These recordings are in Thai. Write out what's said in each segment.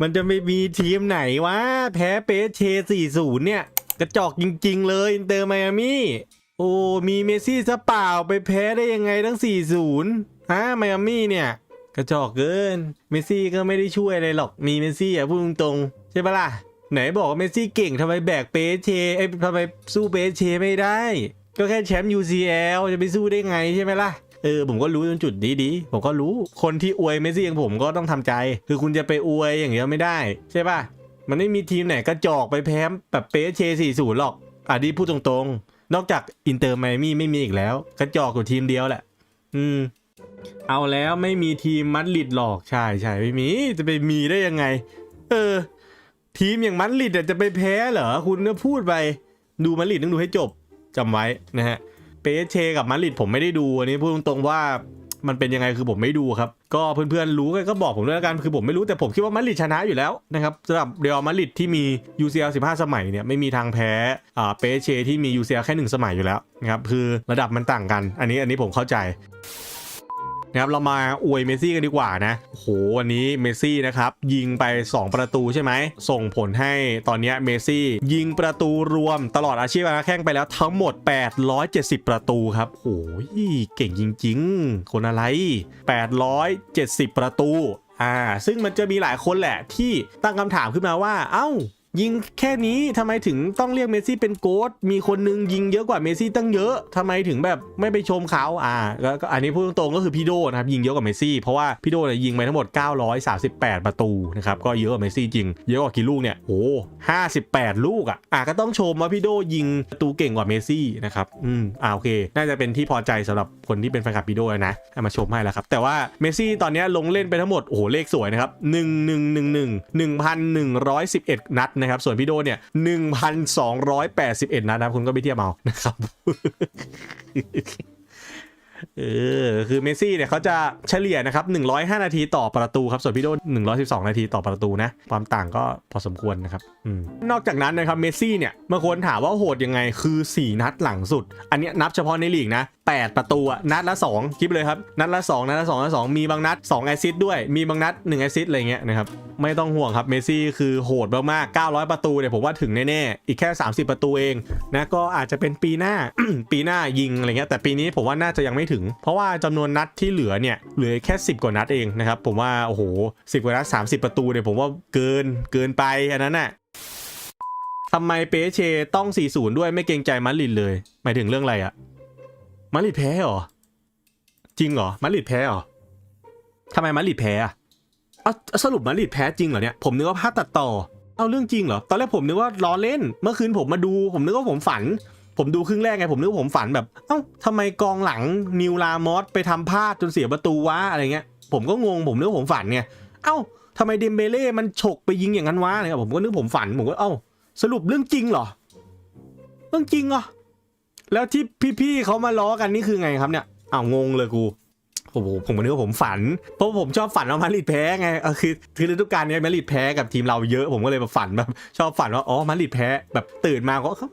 มันจะไม่มีทีมไหนวะ แพ้เปเช40 เนี่ย กระจอกจริง ๆ เลยอินเตอร์ไมอามี่โอ้มีเมซี่ซะเปล่าไปแพ้ได้ยังไงทั้ง 40ฮะไมอามี่เนี่ย กระจอกเกิน เมซี่ก็ไม่ได้ช่วยอะไรหรอกมีเมซี่อะพูดตรงๆใช่ปะล่ะ ไหนบอกว่าเมซี่เก่งทำไมแบกเปเชเอ้ทำไมสู้เปเชไม่ได้ ก็แค่แชมป์ UCL จะไปสู้ได้ไงใช่ไหมล่ะ เออผมก็รู้จนจุดนี้ดีผมก็รู้คนที่อวยเมสซี่อย่างผมก็ต้องทำใจ คือคุณจะไปอวยอย่างเงี้ยไม่ได้ ใช่ป่ะมันไม่มีทีมไหนกระจอกไปแพ้แบบเปเช40หรอกอะดีพูดตรงๆ นอกจากอินเตอร์ไมมี่ไม่มีอีกแล้ว กระจอกอยู่ทีมเดียวแหละ อืม เอาแล้วไม่มีทีมมัดริดหรอกใช่ใช่ไม่มีจะไปมีได้ยังไง เออ ทีมอย่างมัดริดจะไปแพ้เหรอคุณก็พูดไป ดูมัดริดต้องดูให้จบจำไว้นะฮะ ปเชกับมาริดผมไม่ได้ดูอันนี้พูดตรงๆว่ามันเป็นยังไงคือผมไม่ดูครับ ก็เพื่อนๆรู้ก็บอกผมด้วยละกันคือผมไม่รู้แต่ผมคิดว่ามาริดชนะอยู่แล้วนะครับสำหรับเรอัลมาริดที่มี UCL 15 สมัยเนี่ยไม่มีทางแพ้อ่าเปเชที่มี UCL แค่หนึ่งสมัยอยู่แล้วนะครับคือระดับมันต่างกัน อันนี้อันนี้ผมเข้าใจ นะครับเรามาอวยเมซี่กันดีกว่านะโหวันนี้เมซี่นะครับยิงไป 2 ประตูใช่ไหมส่งผลให้ตอนนี้เมซี่ยิงประตูรวมตลอดอาชีพกาแข่งไปแล้วทั้งหมด 870 ประตูครับโอ้ยเก่งจริง ๆ คนอะไร 870 ประตูอ่าซึ่งมันจะมีหลายคนแหละที่ตั้งคำถามขึ้นมาว่า เอ้า ยิงแค่นี้ทำไมถึงต้องเรียกเมสซี่เป็นโกดมีคนนึงยิงเยอะกว่าเมสซี่ตั้งเยอะทำไมถึงแบบไม่ไปชมเขาอ่าก็อันนี้พูดตรงๆก็คือพี่โดนะครับยิงเยอะกว่าเมสซี่เพราะว่าพี่โดเนี่ยยิงไปทั้งหมด 938 ประตูนะครับก็เยอะกว่าเมสซี่จริง เยอะกว่ากี่ลูกเนี่ยโอ้58ลูกอะอะก็ต้องชมว่าพี่โดยิงประตูเก่งกว่าเมสซี่นะครับอืมอ่าโอเค น่าจะเป็นที่พอใจสำหรับคนที่เป็นแฟนคลับพี่โดนะให้มาชมให้แล้วครับแต่ว่าเมสซี่ตอนนี้ลงเล่นไปทั้งหมดโอ้โหเลขสวยนะครับ1 1 1 1 1,111นัดนะครับ ส่วนพี่โดเนี่ย1,281นัดนะครับคุณก็ไปเทียบเอานะครับ เออ คือเมสซี่เนี่ยเขาจะเฉลี่ยนะครับ 105 นาทีต่อประตูครับ ส่วนพี่โด112 นาทีต่อประตูนะ ความต่างก็พอสมควรนะครับอืมนอกจากนั้นนะครับเมสซี่เนี่ยบางคนถามว่าโหดยังไงคือ 4 นัดหลังสุด อันเนี้ยนับเฉพาะในลีกนะ 8 ประตูนัดละ 2 คิดไปเลยครับ นัดละ 2 นัดละ2นัดละ2มีบางนัด2แอซิสด้วย มีบางนัด1แอซิสอะไรเงี้ยนะครับไม่ต้องห่วงครับเมสซี่คือโหดมากๆ 900 ประตูเนี่ยผมว่าถึงแน่ๆ อีกแค่ 30 ประตูเองนะก็อาจจะเป็นปีหน้าปีหน้ายิงอะไรเงี้ยแต่ปีนี้ผมว่าน่าจะยังไม่ถึง เพราะว่าจำนวนนัดที่เหลือเนี่ยเหลือแค่ 10 กว่านัดเองนะครับ ผมว่าโอ้โห10กว่านัด 30 ประตูเนี่ยผมว่าเกินเกินไปอันนั้นน่ะทำไมเปเชต้อง 40 ด้วยไม่เกรงใจมัดริดเลย หมายถึงเรื่องอะไรอะมัดริดแพ้เหรอ จริงเหรอมัดริดแพ้เหรอทำไมมัดริดแพ้อะเอาสรุปมาดริดแพ้จริงเหรอเนี่ยผมนึกว่าภาพตัดต่อเอาเรื่องจริงเหรอ ตอนแรกผมนึกว่าล้อเล่น เมื่อคืนผมมาดู ผมนึกว่าผมฝัน ผมดูครึ่งแรกไงผมนึกผมฝันแบบ เอ้าทำไมกองหลังนิวลามอสไปทำพลาดจนเสียประตูวะอะไรเงี้ย ผมก็งงผมนึกผมฝันไงเอ้าทำไมเดมเบเล่มันฉกไปยิงอย่างนั้นวะอะไรเงี้ยผมก็นึกผมฝันผมก็เอ้าสรุปเรื่องจริงเหรอ เรื่องจริงเหรอแล้วที่พี่ๆเขามาล้อกันนี่คือไงครับเนี่ยอ้าวงงเลยกูผมผมผมก็นึกว่าผมฝัน เพราะผมชอบฝันว่ามาริดแพ้ไงเออคือคือฤดูกาลนี้มาริดแพ้กับทีมเราเยอะผมก็เลยแบบฝันแบบชอบฝันว่าอ๋อมาริดแพ้แบบตื่นมาก็เขา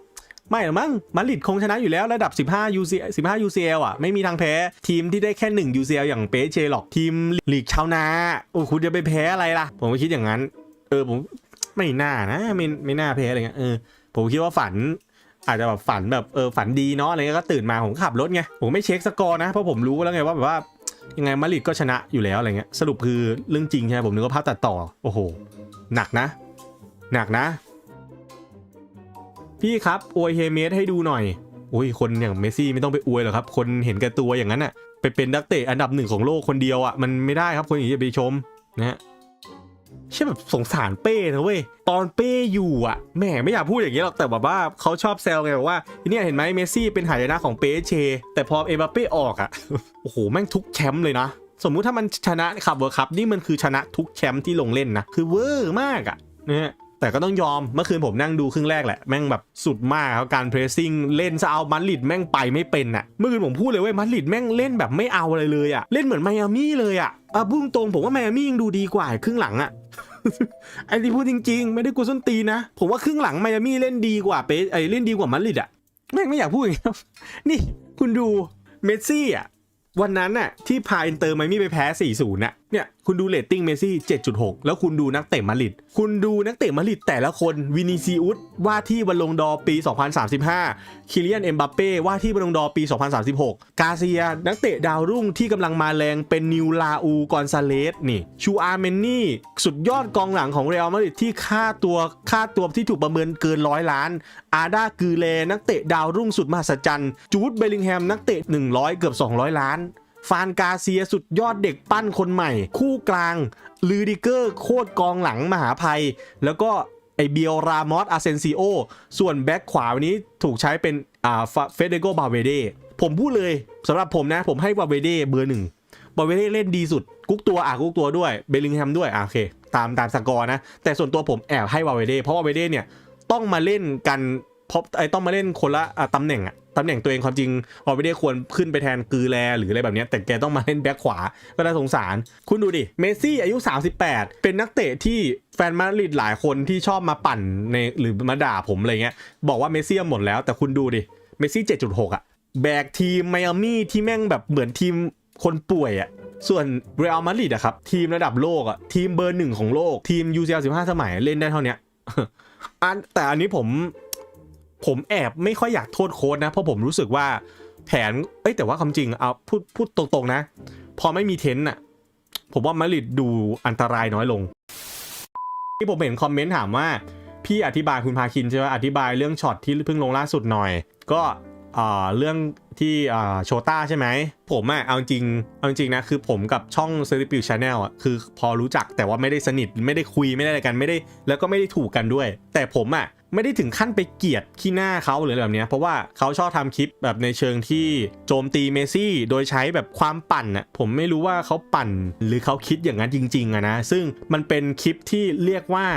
ไม่หรอมั้งมาดริดคงชนะอยู่แล้วระดับ 15 UC 15 UCL อะไม่มีทางแพ้ ทีมที่ได้แค่ 1 UCL อย่างเปเชหรอกทีมลีกชาวนาโอ้คุณจะไปแพ้อะไรล่ะ ผมก็คิดอย่างนั้น เออผมไม่น่านะไม่ไม่น่าแพ้อะไรเงี้ยเออผมคิดว่าฝันอาจจะแบบฝันแบบเออฝันดีเนาะอะไรเงี้ยก็ตื่นมาผมก็ขับรถไงผมไม่เช็คสกอร์นะเพราะผมรู้แล้วไงว่าแบบว่ายังไงมาริดก็ชนะอยู่แล้วอะไรเงี้ยสรุปคือเรื่องจริงใช่ไหมผมนึกว่าภาพตัดต่อ โอ้โห หนักนะ หนักนะ พี่ครับอวยเฮเมสให้ดูหน่อยโอ้ยคนอย่างเมสซี่ไม่ต้องไปอวยหรอกครับ คนเห็นแก่ตัวอย่างนั้นอะไปเป็นนักเตะอันดับหนึ่งของโลกคนเดียวอะมันไม่ได้ครับคนอย่างนี้ไปชมนะฮะใช่แบบสงสารเป้นะเว้ยตอนเป้อยู่อะแหมไม่อยากพูดอย่างนี้หรอกแต่แบบว่าเขาชอบแซวไงบอกว่าเนี่ยเห็นไหมเมสซี่เป็นหายนะของเป้เช แต่พอเอ็มบัปเป้ออกอะโอ้โหแม่งทุกแชมป์เลยนะ สมมุติถ้ามันชนะขับเวิร์คัพนี่มันคือชนะทุกแชมป์ที่ลงเล่นนะคือเวอร์มากอะนะฮะ แต่ก็ต้องยอมเมื่อคืนผมนั่งดูครึ่งแรกแหละแม่งแบบสุดมากครับการเพรสซิ่งเล่นซะเอามาดริดแม่งไปไม่เป็นอะเมื่อคืนผมพูดเลยเว้ยมาดริดแม่งเล่นแบบไม่เอาอะไรเลยอะเล่นเหมือนไมอามี่เลยอะอะพูดตรงผมว่าไมอามี่ยังดูดีกว่าครึ่งหลังอะไอ้ที่พูดจริง ๆ ไม่ได้กูส้นตีนนะผมว่าครึ่งหลังไมอามี่เล่นดีกว่าเปไอ้เล่นดีกว่ามาดริดอะแม่งไม่อยากพูดอย่างนี้นี่คุณดูเมสซี่อะวันนั้นน่ะที่พาอินเตอร์ไมอามี่ไปแพ้ 4-0น่ะ เนี่ยคุณดูเรตติ้งเมซี่ 7.6 แล้วคุณดูนักเตะมาริดคุณดูนักเตะมาริดแต่ละคนวินิซิอุสว่าที่บอลลงดอร์ปี 2035 คิเลียนเอ็มบัปเป้ว่าที่บอลลงดอร์ปี 2036 กาเซีย นักเตะดาวรุ่งที่กำลังมาแรงเป็นนิวลาอูกอนซาเลสนี่ชูอาร์เมนนี่ สุดยอดกองหลังของเรอัลมาดริดที่ค่าตัวค่าตัวที่ถูกประเมินเกินร้อยล้าน อาดากือเลนักเตะดาวรุ่งสุดมหัศจรรย์จูดเบลลิงแฮมนักเตะ 100 เกือบ 200 ล้าน ฟานกาเซียสุดยอดเด็กปั้นคนใหม่ คู่กลางลูดิเกอร์โคตรกองหลังมหาภัย แล้วก็ไอเบียรามอสอาเซนซิโอส่วนแบ็คขวาวันนี้ถูกใช้เป็นอ่าเฟเดโกบาเวเดผมพูดเลยสำหรับผมนะ ผมให้บาเวเดเบอร์หนึ่งบาเวเดเล่นดีสุด กุ๊กตัวอะกุ๊กตัวด้วยเบลลิงแฮมด้วยอะโอเค ตามตามสกอร์นะ แต่ส่วนตัวผมแอบให้บาเวเดเพราะบาเวเดเนี่ยต้องมาเล่นกันเพราะไอต้องมาเล่นคนละอะตำแหน่งอะ ตำแหน่งตัวเองความจริงออไม่ได้ควรขึ้นไปแทนกือแลหรืออะไรแบบนี้แต่แกต้องมาเล่นแบ็คขวาก็น่าสงสาร คุณดูดิ เมสซี่อายุ 38 เป็นนักเตะที่แฟนมาดริดหลายคนที่ชอบมาปั่นในหรือมาด่าผมอะไรเงี้ยบอกว่าเมสซี่หมดแล้วแต่คุณดูดิ เมสซี่7.6อะแบกทีมไมอามี่ที่แม่งแบบเหมือนทีมคนป่วยอะส่วนเรอัลมาดริดอะครับทีมระดับโลกอะทีมเบอร์หนึ่งของโลกทีม UCL 15 สมัยเล่นได้เท่านี้อันแต่อันนี้ผม ผมแอบไม่ค่อยอยากโทษโค้ดนะ เพราะผมรู้สึกว่าแผน เอ้ยแต่ว่าความจริงเอาพูดพูดตรงๆนะ พอไม่มีเทนต์อะผมว่ามาริดดูอันตรายน้อยลง ที่ผมเห็นคอมเมนต์ถามว่า พี่อธิบายคุณพาคินใช่ไหมอธิบายเรื่องช็อตที่เพิ่งลงล่าสุดหน่อย ก็อ่าเรื่องที่โชต้าใช่ไหม ผมอะเอาจริง เอาจริงนะ คือผมกับช่อง c e l e b r i t Channel อะคือพอรู้จักแต่ว่าไม่ได้สนิท ไม่ได้คุยไม่ได้อะไรกันไม่ได้ แล้วก็ไม่ได้ถูกกันด้วย แต่ผมอะ ไม่ได้ถึงขั้นไปเกลียดขี้หน้าเขาหรืออะไรแบบนี้เพราะว่าเขาชอบทำคลิปแบบในเชิงที่โจมตีเมซี่ โดยใช้แบบความปั่นอะผมไม่รู้ว่าเขาปั่นหรือเขาคิดอย่างนั้นจริงๆอะนะซึ่งมันเป็นคลิปที่เรียกว่า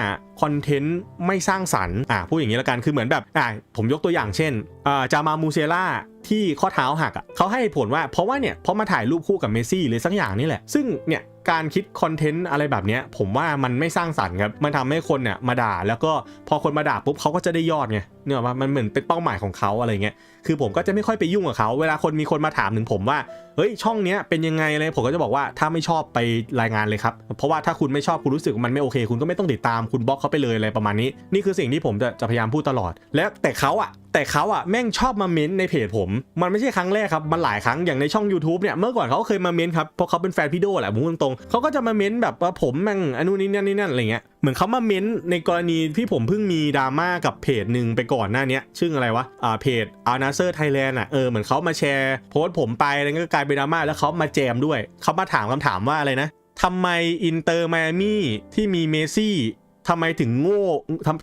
คอนเทนต์ไม่สร้างสรรค์อะพูดอย่างนี้แล้วกันคือเหมือนแบบอะผมยกตัวอย่างเช่นอ่าจามามูเซล่าที่ข้อเท้าหักอะเขาให้ผลว่าเพราะว่าเนี่ยเพราะมาถ่ายรูปคู่กับเมซี่หรือสักอย่างนี่แหละซึ่งเนี่ย การคิดคอนเทนต์อะไรแบบนี้ผมว่ามันไม่สร้างสรรค์ครับมันทำให้คนเนี่ยมาด่า แล้วก็พอคนมาด่าปุ๊บเขาก็จะได้ยอดไงเนี่ยว่ามันเหมือนเป็นเป้าหมายของเขาอะไรเงี้ยคือผมก็จะไม่ค่อยไปยุ่งกับเขาเวลาคนมีคนมาถามถึงผมว่าเฮ้ยช่องเนี้ยเป็นยังไงอะไรผมก็จะบอกว่าถ้าไม่ชอบไปรายงานเลยครับเพราะว่าถ้าคุณไม่ชอบคุณรู้สึกมันไม่โอเค คุณก็ไม่ต้องติดตามคุณบล็อกเขาไปเลยอะไรประมาณนี้ นี่คือสิ่งที่ผมจะจะพยายามพูดตลอด และแต่เขาอะ แต่เขาอะแม่งชอบมาเม้นในเพจผม มันไม่ใช่ครั้งแรกครับ มันหลายครั้งอย่างในช่อง YouTube เนี่ย เมื่อก่อนเขาก็เคยมาเม้นครับเพราะเขาเป็นแฟนพี่โดแหละผมพูดตรงๆเขาก็จะมาเม้นแบบว่าผมแม่งอันนู้นนี่นั่นนี่นั่นอะไรเงี้ยเหมือนเขามาเม้นในกรณีที่ผมเพิ่งมีดราม่ากับเพจหนึ่งไปก่อนหน้านี้ชื่ออะไรวะอ่าเพจอาร์นาเซอร์ไทยแลนด์อะเออเหมือนเขามาแชร์โพสต์ผมไปแล้วก็กลายเป็นดราม่าแล้วเขามาแจมด้วยเขามาถามคำถามว่าอะไรนะทำไมอินเตอร์ไมอามี่ที่มีเมซี่ ทำไมถึงโง่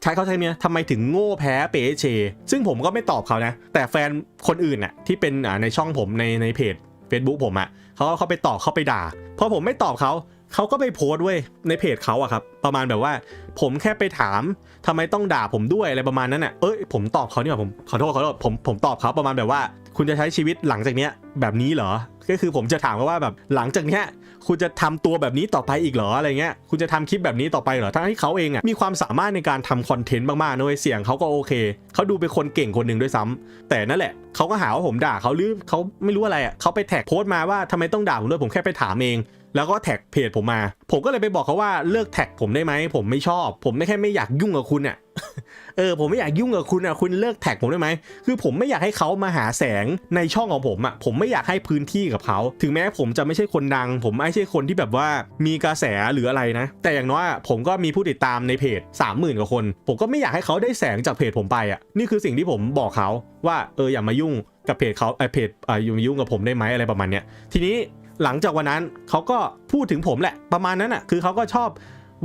ใช้เขาใช้เนี้ยทำไมถึงโง่แพ้เปเช ซึ่งผมก็ไม่ตอบเขานะ แต่แฟนคนอื่นน่ะที่เป็นในช่องผมในในเพจ Facebook ผมอะเขาเขาไปตอบเขาไปด่าพอผมไม่ตอบเขาเขาก็ไปโพสต์เว้ยในเพจเขาอะครับประมาณแบบว่า ผมแค่ไปถามทำไมต้องด่าผมด้วยอะไรประมาณนั้นอะเอ้ยผมตอบเขาเนี่ยผมขอโทษขอโทษผมผมตอบเขาประมาณแบบว่า คุณจะใช้ชีวิตหลังจากเนี้ยแบบนี้เหรอก็คือผมจะถามเขาว่าแบบหลังจากเนี้ย คุณจะทำตัวแบบนี้ต่อไปอีกเหรออะไรเงี้ยคุณจะทำคลิปแบบนี้ต่อไปเหรอทั้งที่เขาเองอะมีความสามารถในการทำคอนเทนต์มากๆนะเว้ยเสียงเขาก็โอเคเขาดูเป็นคนเก่งคนหนึ่งด้วยซ้ำแต่นั่นแหละเขาก็หาว่าผมด่าเขาหรือเขาไม่รู้อะไรอะเขาไปแท็กโพสต์มาว่าทำไมต้องด่าผมด้วยผมแค่ไปถามเองแล้วก็แท็กเพจผมมา ผมก็เลยไปบอกเขาว่าเลิกแท็กผมได้ไหม ผมไม่ชอบ ผมไม่แค่ไม่อยากยุ่งกับคุณอะ เออผมไม่อยากยุ่งกับคุณอะคุณเลิกแท็กผมได้ไหมคือผมไม่อยากให้เขามาหาแสงในช่องของผมอะผมไม่อยากให้พื้นที่กับเขา ถึงแม้ผมจะไม่ใช่คนดัง ผมไม่ใช่คนที่แบบว่ามีกระแสหรืออะไรนะ แต่อย่างน้อยอะผมก็มีผู้ติดตามในเพจ 30,000กว่าคน ผมก็ไม่อยากให้เขาได้แสงจากเพจผมไปอะนี่คือสิ่งที่ผมบอกเขาว่าเอออย่ามายุ่งกับเพจเขาไอเพจอ่าอย่ามายุ่งกับผมได้ไหมอะไรประมาณเนี้ยทีนี้หลังจากวันนั้นเขาก็พูดถึงผมแหละประมาณนั้นอะคือเขาก็ชอบ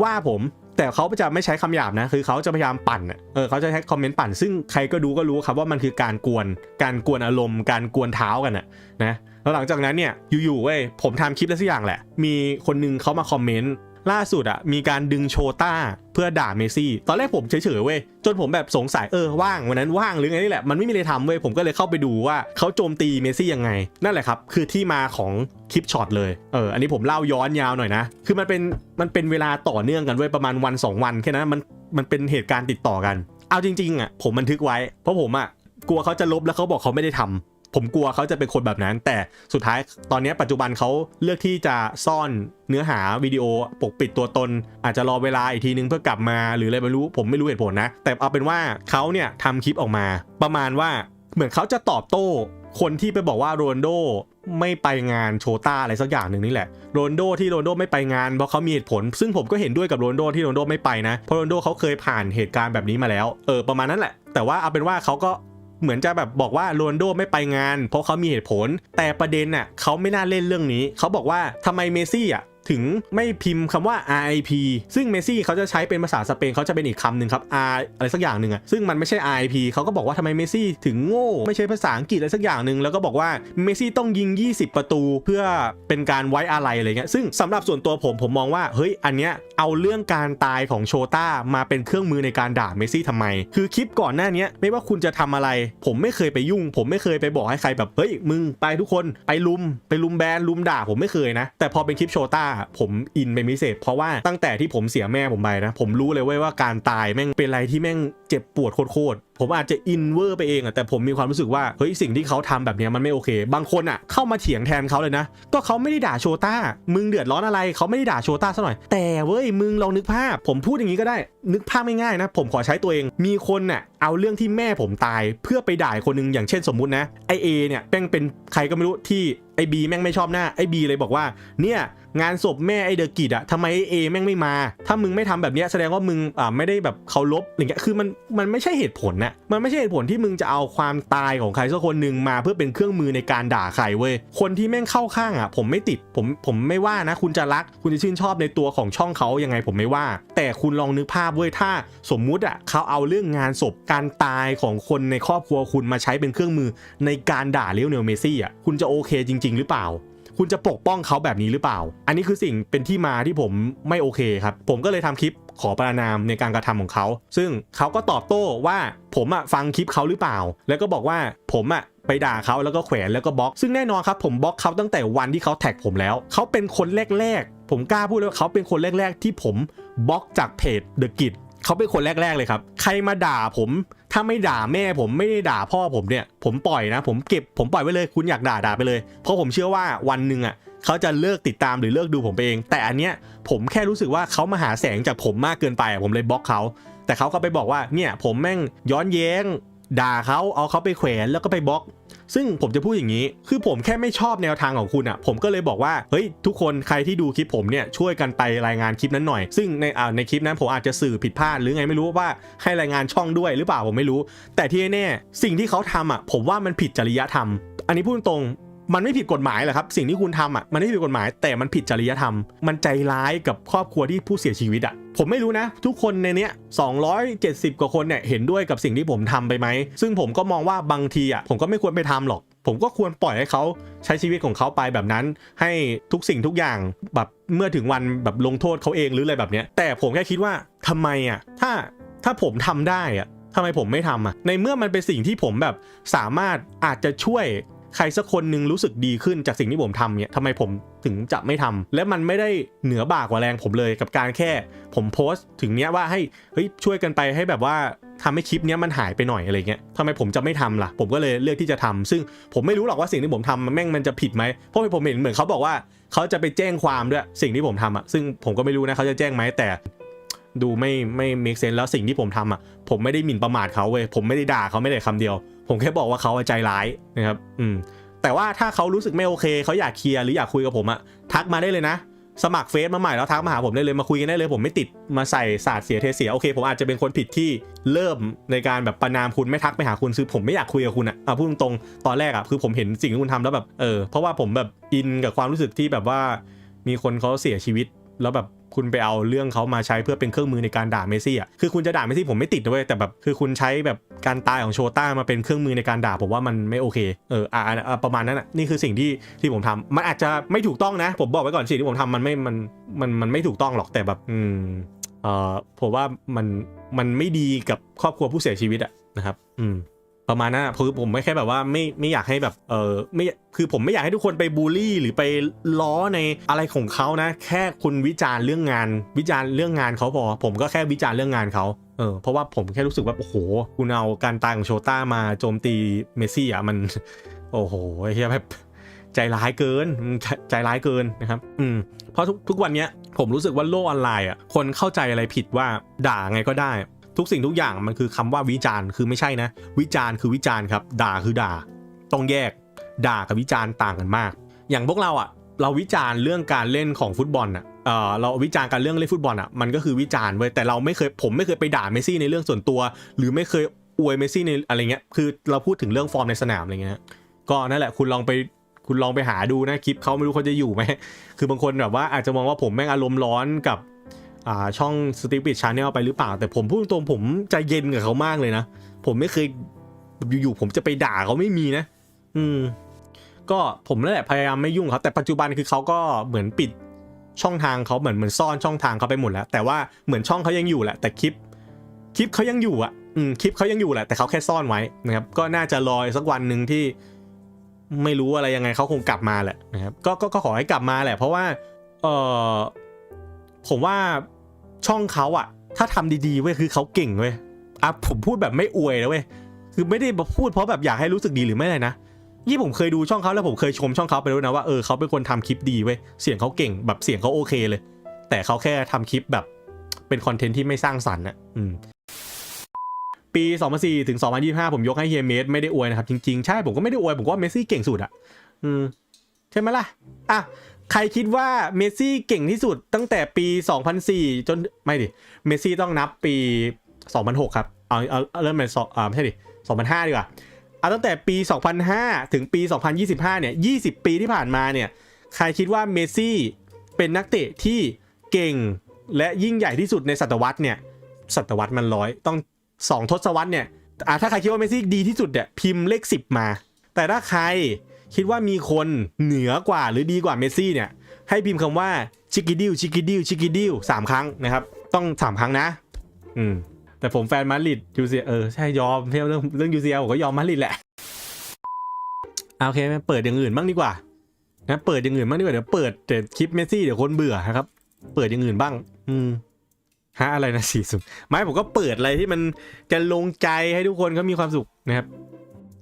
ว่าผม แต่เขาจะไม่ใช้คำหยาบนะ คือเขาจะพยายามปั่นเออเขาจะใช้คอมเมนต์ปั่น ซึ่งใครก็ดูก็รู้ครับว่ามันคือการกวน การกวนอารมณ์ การกวนเท้ากันอะนะแล้วหลังจากนั้นเนี่ยอยู่ๆเว้ยผมทำคลิปแล้วสักอย่างแหละ มีคนนึงเขามาคอมเมนต์ ล่าสุดอะมีการดึงโชต้าเพื่อด่าเมซี่ ตอนแรกผมเฉยๆเว้ย จนผมแบบสงสัยเออว่างวันนั้นว่างหรือไงนี่แหละ มันไม่มีอะไรทำเว้ย ผมก็เลยเข้าไปดูว่าเขาโจมตีเมซี่ยังไง นั่นแหละครับ คือที่มาของคลิปช็อตเลย เออ อันนี้ผมเล่าย้อนยาวหน่อยนะ คือมันเป็นมันเป็นเวลาต่อเนื่องกันเว้ยประมาณวัน 2 วันแค่นั้นมันมันเป็นเหตุการณ์ติดต่อกัน เอาจริงๆอะผมบันทึกไว้ เพราะผมอะกลัวเขาจะลบแล้วเขาบอกเขาไม่ได้ทำ ผมกลัวเขาจะเป็นคนแบบนั้น แต่สุดท้ายตอนนี้ปัจจุบันเขาเลือกที่จะซ่อนเนื้อหาวิดีโอปกปิดตัวตน อาจจะรอเวลาอีกทีนึงเพื่อกลับมาหรืออะไรไม่รู้ผมไม่รู้เหตุผลนะ แต่เอาเป็นว่าเขาเนี่ยทำคลิปออกมา ประมาณว่าเหมือนเขาจะตอบโต้ คนที่ไปบอกว่าโรนโดไม่ไปงานโชต้าอะไรสักอย่างหนึ่งนี่แหละโรนโดที่โรนโดไม่ไปงานเพราะเขามีเหตุผล ซึ่งผมก็เห็นด้วยกับโรนโดที่โรนโดไม่ไปนะเพราะโรนโดเขาเคยผ่านเหตุการณ์แบบนี้มาแล้วเออประมาณนั้นแหละ แต่ว่าเอาเป็นว่าเขาก็ เหมือนจะแบบบอกว่าโรนโดไม่ไปงาน เพราะเขามีเหตุผล แต่ประเด็นน่ะเขาไม่น่าเล่นเรื่องนี้ เขาบอกว่าทำไมเมซี่อะ ถึงไม่พิมพ์คำว่า RIP ซึ่งเมซี่เขาจะใช้เป็นภาษาสเปนเขาจะเป็นอีกคำหนึ่งครับ R อะไรสักอย่างหนึ่งอะซึ่งมันไม่ใช่ RIP เขาก็บอกว่าทำไมเมซี่ถึงโง่ไม่ใช่ภาษาอังกฤษอะไรสักอย่างหนึ่งแล้วก็บอกว่าเมซี่ต้องยิง 20 ประตูเพื่อเป็นการไว้อาลัยอะไรเงี้ยซึ่งสำหรับส่วนตัวผมผมมองว่าเฮ้ยอันเนี้ยเอาเรื่องการตายของโชต้ามาเป็นเครื่องมือในการด่าเมซี่ทำไม คือคลิปก่อนหน้านี้ไม่ว่าคุณจะทำอะไร ผมไม่เคยไปยุ่ง ผมไม่เคยไปบอกให้ใครแบบเฮ้ยมึงไปทุกคนไปลุมไปลุมแบนลุมด่าผมไม่เคยนะ แต่พอเป็นคลิปโชต้าผมอินเป็นพิเศษ เพราะว่าตั้งแต่ที่ผมเสียแม่ผมไปนะ ผมรู้เลยเว้ยว่าการตายแม่งเป็นอะไรที่แม่งเจ็บปวดโคตร ผมอาจจะอินเวอร์ไปเองอะแต่ผมมีความรู้สึกว่าเฮ้ยสิ่งที่เขาทำแบบเนี้ยมันไม่โอเค บางคนอะเข้ามาเถียงแทนเขาเลยนะ ก็เขาไม่ได้ด่าโชต้า มึงเดือดร้อนอะไร เขาไม่ได้ด่าโชต้าซะหน่อย แต่เว้ยมึงลองนึกภาพ ผมพูดอย่างนี้ก็ได้ นึกภาพไม่ง่ายๆนะ ผมขอใช้ตัวเอง มีคนน่ะเอาเรื่องที่แม่ผมตายเพื่อไปด่าคนนึงอย่างเช่นสมมุตินะไอเอเนี่ยแม่งเป็นใครก็ไม่รู้ที่ไอบีแม่งไม่ชอบหน้าไอบีเลยบอกว่าเนี่ยงานศพแม่ไอเดอะกิดอะทำไมไอเอแม่งไม่มา ถ้ามึงไม่ทำแบบนี้แสดงว่ามึงอ่าไม่ได้แบบเคารพอย่างเงี้ยคือมันมันไม่ใช่เหตุผลนะมันไม่ใช่เหตุผลที่มึงจะเอาความตายของใครสักคนหนึ่งมาเพื่อเป็นเครื่องมือในการด่าใครเว้ยคนที่แม่งเข้าข้างอะผมไม่ติดผมผมไม่ว่านะ คุณจะรักคุณจะชื่นชอบในตัวของช่องเขายังไงผมไม่ว่า แต่คุณลองนึกภาพเว้ยถ้า สมมุติอะเขาเอาเรื่องงานศพการตายของคนในครอบครัวคุณมาใช้เป็นเครื่องมือในการด่าเลโอเนลเมซี่อะคุณจะโอเคจริง ๆ หรือเปล่า คุณจะปกป้องเขาแบบนี้หรือเปล่า อันนี้คือสิ่งเป็นที่มาที่ผมไม่โอเคครับ ผมก็เลยทำคลิปขอประนามในการกระทำของเขา ซึ่งเขาก็ตอบโต้ว่าผมอะฟังคลิปเขาหรือเปล่า แล้วก็บอกว่าผมอะไปด่าเขาแล้วก็แขวนแล้วก็บล็อก ซึ่งแน่นอนครับผมบล็อกเขาตั้งแต่วันที่เขาแท็กผมแล้ว เขาเป็นคนแรกๆ ผมกล้าพูดเลยว่าเขาเป็นคนแรกๆ ที่ผมบล็อกจากเพจ The Git เขาเป็นคนแรกๆเลยครับ ใครมาด่าผม ถ้าไม่ด่าแม่ผมไม่ได้ด่าพ่อผมเนี่ย ผมปล่อยนะ ผมเก็บผมปล่อยไว้เลย คุณอยากด่าด่าไปเลย เพราะผมเชื่อว่าวันหนึ่งอะเขาจะเลิกติดตามหรือเลิกดูผมเอง แต่อันเนี้ยผมแค่รู้สึกว่าเขามาหาแสงจากผมมากเกินไปอะผมเลยบล็อกเขาแต่เขาก็ไปบอกว่าเนี่ยผมแม่งย้อนแย้งด่าเขาเอาเขาไปแขวนแล้วก็ไปบล็อก ซึ่งผมจะพูดอย่างนี้ คือผมแค่ไม่ชอบแนวทางของคุณอะ ผมก็เลยบอกว่า เฮ้ย ทุกคนใครที่ดูคลิปผมเนี่ย ช่วยกันไปรายงานคลิปนั้นหน่อย ซึ่งในอ่าในคลิปนั้นผมอาจจะสื่อผิดพลาดหรือไงไม่รู้ว่าให้รายงานช่องด้วยหรือเปล่าผมไม่รู้ แต่ที่แน่สิ่งที่เขาทำอะ ผมว่ามันผิดจริยธรรม อันนี้พูดตรง มันไม่ผิดกฎหมายหรอกครับ สิ่งที่คุณทำอะมันไม่ผิดกฎหมาย แต่มันผิดจริยธรรม มันใจร้ายกับครอบครัวที่ผู้เสียชีวิตอะผมไม่รู้นะ ทุกคนในเนี้ย270 กว่าคนเนี่ยเห็นด้วยกับสิ่งที่ผมทำไปไหม ซึ่งผมก็มองว่าบางทีอะผมก็ไม่ควรไปทำหรอก ผมก็ควรปล่อยให้เขาใช้ชีวิตของเขาไปแบบนั้น ให้ทุกสิ่งทุกอย่างแบบเมื่อถึงวันแบบลงโทษเขาเองหรืออะไรแบบเนี้ยแต่ผมแค่คิดว่าทำไมอะถ้าถ้าผมทำได้อะทำไมผมไม่ทำอะในเมื่อมันเป็นสิ่งที่ผมแบบสามารถอาจจะช่วย ใครสักคนหนึ่งรู้สึกดีขึ้นจากสิ่งที่ผมทำเนี่ยทำไมผมถึงจะไม่ทำและมันไม่ได้เหนือบ่ากว่าแรงผมเลยกับการแค่ ผมโพสต์ ถึงเนี้ยว่าให้เฮ้ยช่วยกันไปให้แบบว่าทำให้คลิปเนี้ยมันหายไปหน่อยอะไรเงี้ยทำไมผมจะไม่ทำล่ะ ผมก็เลยเลือกที่จะทำซึ่งผมไม่รู้หรอกว่าสิ่งที่ผมทำมันแม่งมันจะผิดไหมเพราะผมเห็นเหมือนเขาบอกว่าเขาจะไปแจ้งความด้วยสิ่งที่ผมทำอะซึ่งผมก็ไม่รู้นะเขาจะแจ้งไหมแต่ ดูไม่ไม่ make sense แล้วสิ่งที่ผมทำอะผมไม่ได้หมิ่นประมาทเขาเว้ยผมไม่ได้ด่าเขาไม่ได้คำเดียว ผมแค่บอกว่าเขาใจร้ายนะครับ อืม แต่ว่าถ้าเขารู้สึกไม่โอเคเขาอยากเคลียร์หรืออยากคุยกับผมอะทักมาได้เลยนะ สมัครเฟซมาใหม่แล้วทักมาหาผมได้เลยมาคุยกันได้เลยผมไม่ติดมาใส่ศาสตร์เสียเทเสียโอเค ผมอาจจะเป็นคนผิดที่เริ่มในการแบบประนามคุณไม่ทักไปหาคุณคือผมไม่อยากคุยกับคุณอะอะพูดตรงๆตอนแรกอะคือผมเห็นสิ่งที่คุณทำแล้วแบบเออเพราะว่าผมแบบอินกับความรู้สึกที่แบบว่า มีคนเขาเสียชีวิตแล้วแบบ คุณไปเอาเรื่องเขามาใช้เพื่อเป็นเครื่องมือในการด่าเมซี่อะคือคุณจะด่าเมซี่ผมไม่ติดนะเว้ยแต่แบบคือคุณใช้แบบการตายของโชต้ามาเป็นเครื่องมือในการด่าผมว่ามันไม่โอเคเอออ่าประมาณนั้นอะนี่คือสิ่งที่ที่ผมทำมันอาจจะไม่ถูกต้องนะ ผมบอกไว้ก่อนสิ่งที่ผมทำมันไม่มันมันมันไม่ถูกต้องหรอกแต่แบบอืมเออผมว่ามันมันไม่ดีกับครอบครัวผู้เสียชีวิตอะนะครับ อืม ประมาณนั้นอะคือผมไม่แค่แบบว่าไม่ไม่อยากให้แบบเออไม่คือผมไม่อยากให้ทุกคนไปบูลลี่ หรือไปล้อในอะไรของเขานะ แค่คุณวิจารณ์เรื่องงาน วิจารณ์เรื่องงานเขาพอผมก็แค่วิจารณ์เรื่องงานเขาเออเพราะว่าผมแค่รู้สึกว่าโอ้โหคุณเอาการตายของโชต้ามาโจมตีเมสซี่อะมัน โอ้โหไอ้เหี้ยแบบใจร้ายเกินใจใจร้ายเกินนะครับอืมเพราะทุกทุกวันเนี้ยผมรู้สึกว่าโลกออนไลน์อะคนเข้าใจอะไรผิดว่าด่าไงก็ได้ ทุกสิ่งทุกอย่างมันคือคำว่าวิจารณ์คือไม่ใช่นะ วิจารณ์คือวิจารณ์ครับ ด่าคือด่า ต้องแยก ด่ากับวิจารณ์ต่างกันมาก อย่างพวกเราอะ เราวิจารณ์เรื่องการเล่นของฟุตบอลอะเออเราวิจารณ์การเรื่องเล่นฟุตบอลอะมันก็คือวิจารณ์เว้ยแต่เราไม่เคยผมไม่เคยไปด่าเมซี่ในเรื่องส่วนตัว หรือไม่เคยอวยเมซี่ในอะไรเงี้ยคือเราพูดถึงเรื่องฟอร์มในสนามอะไรเงี้ยก็นั่นแหละคุณลองไปคุณลองไปหาดูนะคลิปเขาไม่รู้เขาจะอยู่ไหมคือบางคนแบบว่าอาจจะมองว่าผมแม่งอารมณ์ร้อนกับ ช่องสติปิดชาแนลไปหรือเปล่า แต่ผมพูดตรงผมใจเย็นกับเขามากเลยนะ ผมไม่เคยอยู่ๆผมจะไปด่าเขาไม่มีนะ อืม ก็ผมนั่นแหละพยายามไม่ยุ่งครับ แต่ปัจจุบันคือเขาก็เหมือนปิดช่องทางเขาเหมือนเหมือนซ่อนช่องทางเขาไปหมดแล้ว แต่ว่าเหมือนช่องเขายังอยู่แหละ แต่คลิป คลิปเขายังอยู่อะ อืมคลิปเขายังอยู่แหละแต่เขาแค่ซ่อนไว้นะครับ ก็น่าจะรอสักวันหนึ่งที่ ไม่รู้อะไรยังไงเขาคงกลับมาแหละนะครับ ก็ก็ขอให้กลับมาแหละ เพราะว่า เออผมว่า ช่องเขาอะถ้าทำดีๆเว้ยคือเขาเก่งเว้ยอะผมพูดแบบไม่อวยนะเว้ยคือไม่ได้พูดเพราะแบบอยากให้รู้สึกดีหรือไม่อะไรนะยี่ผมเคยดูช่องเขาแล้วผมเคยชมช่องเขาไปด้วยนะว่าเออเขาเป็นคนทำคลิปดีเว้ยเสียงเขาเก่งแบบเสียงเขาโอเคเลย แต่เขาแค่ทำคลิปแบบเป็นคอนเทนต์ที่ไม่สร้างสรรค์อะอืมปี 2004ถึง 2025 ผมยกให้เฮียเมสไม่ได้อวยนะครับ จริง ๆ ใช่ผมก็ไม่ได้อวย ผมว่าเมสซี่เก่งสุดอะอืมใช่ไหมล่ะ อะ ใครคิดว่าเมสซี่เก่งที่สุดตั้งแต่ปี 2004 จนไม่ดิ เมสซี่ต้องนับปี 2006 ครับเอาเอาเอาเริ่มเป็นสองอ่าไม่ใช่ดิ 2005 ดีกว่า เอาตั้งแต่ปี 2005 ถึงปี 2025 เนี่ย 20 ปีที่ผ่านมาเนี่ย ใครคิดว่าเมสซี่เป็นนักเตะที่เก่งและยิ่งใหญ่ที่สุดในศตวรรษเนี่ย ศตวรรษมันร้อยต้องสองทศวรรษเนี่ยอะถ้าใครคิดว่าเมสซี่ดีที่สุดเนี่ยพิมพ์เลขสิบมา แต่ถ้าใคร คิดว่ามีคนเหนือกว่าหรือดีกว่าเมสซี่เนี่ย ให้พิมพ์คำว่าชิกิดิวชิกิดิวชิกิดิวสามครั้งนะครับ ต้องสามครั้งนะ อืม แต่ผมแฟนมาดริดยูเซียเออใช่ยอมเรื่องเรื่องยูเซียผมก็ยอมมาดริดแหละอะโอเคเปิดอย่างอื่นบ้างดีกว่านะเปิดอย่างอื่นบ้างดีกว่าเดี๋ยวเปิดแต่คลิปเมสซี่เดี๋ยวคนเบื่อนะครับ เปิดอย่างอื่นบ้าง อืมฮะอะไรนะสี่สุดไม่ผมก็เปิดอะไรที่มันจะลงใจให้ทุกคนเขามีความสุขนะครับ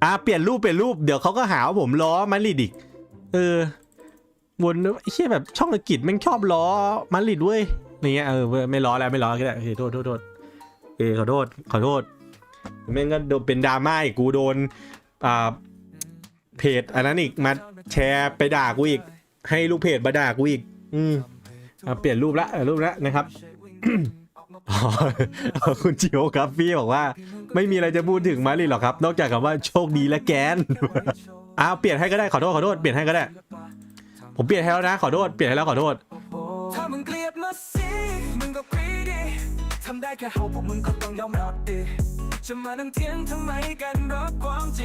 อะเปลี่ยนรูปเปลี่ยนรูปเดี๋ยวเขาก็หาว่าผมล้อมาริดอีกเออวนไอ้เชี่ยแบบช่องอังกฤษแม่งชอบล้อมาริดเว้ยอย่เงี้ยเออไม่ล้อแล้วไม่ล้อก็ได้โอโทษโทษโทษเออขอโทษขอโทษแม่งก็โดนเป็นดราม่าอีกกูโดนอ่าเพจอันนั้นอีกมาแชร์ไปด่ากูอีก ให้ลูกเพจมาด่ากูอีก อืมอะเปลี่ยนรูปละรูปละนะครับ อ๋อคุณจิโอครับพี่บอกว่า ไม่มีอะไรจะพูดถึงมาดริหรอกครับ นอกจากคำว่าโชคดีและแกนอ้าวเปลี่ยนให้ก็ได้ขอโทษขอโทษเปลี่ยนให้ก็ได้ ผมเปลี่ยนให้แล้วนะขอโทษเปลี่ยนให้แล้วขอโทษถ้ามึงเกลียดมาสิมึงก็กรีดีทำได้แค่เฮาพวกมึงก็ต้องยอมรับดิจะมานั่งเถียงทำไมกันรับความจริง